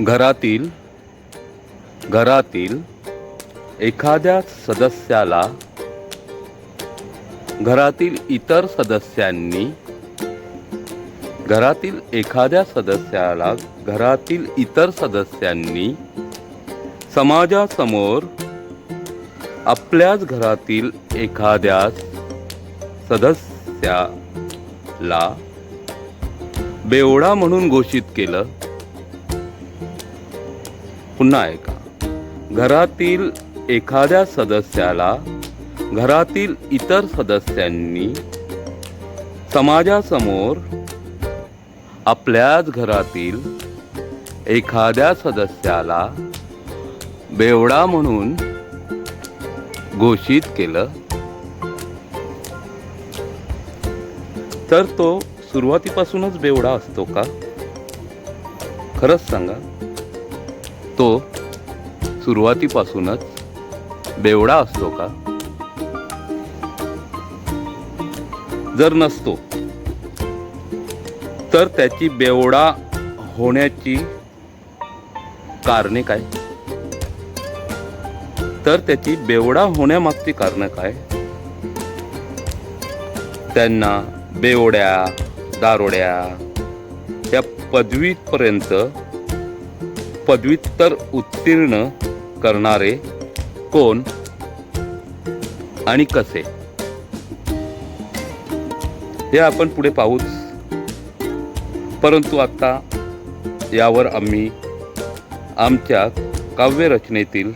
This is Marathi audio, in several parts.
घरातील घरातील एखाद्या सदस्याला घरातील इतर सदस्यांनी घरातील एखाद्या सदस्याला घरातील इतर सदस्यांनी समाजासमोर आपल्याच घरातील एखाद्या सदस्याला बेवडा म्हणून घोषित केलं. पुन्हा ऐका. घरातील एखाद्या सदस्याला घरातील इतर सदस्यांनी समाजासमोर आपल्याच घरातील एखाद्या सदस्याला बेवडा म्हणून घोषित केलं. तर तो सुरुवातीपासूनच बेवडा असतो का? खरंच सांगा. तो सुरुवातीपासूनच बेवडा असतो का? जर नसतो तर त्याची बेवडा होण्याची कारणे काय? तर त्याची बेवडा होण्यामागची कारणं काय? त्यांना बेवड्या दारोड्या या पदवीपर्यंत पदव्युत्तर उत्तीर्ण करणारे कोण आणि कसे? हे आपण पुढे पाहूच. परंतु आत्ता यावर आम्ही आमच्या काव्यरचनेतील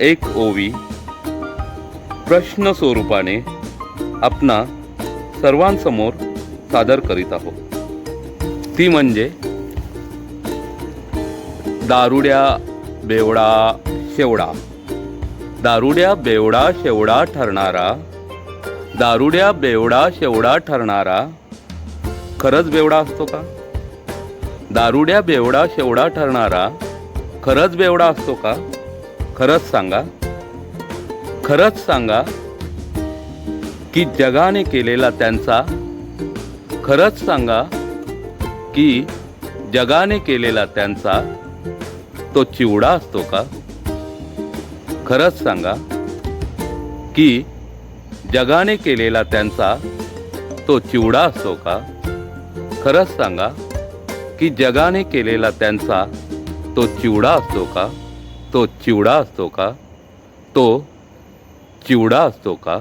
एक ओवी प्रश्न स्वरूपाने आपणा सर्वांसमोर सादर करीत आहोत. ती म्हणजे दारुड्या बेवडा शेवडा. दारुड्या बेवडा शेवडा ठरणारा. दारुड्या बेवडा शेवडा ठरणारा. खरंच बेवडा असतो का? दारुड्या बेवडा शेवडा ठरणारा. खरंच बेवडा असतो का? खरंच सांगा. खरंच सांगा की जगाने केलेला त्यांचा. खरंच सांगा की जगाने केलेला त्यांचा. तो चिवडा असतो का? खरंच सांगा की जगाने केलेला त्यांचा तो चिवडा असतो का? खरंच सांगा की जगाने केलेला त्यांचा तो चिवडा असतो का? तो चिवडा असतो का? तो चिवडा असतो का?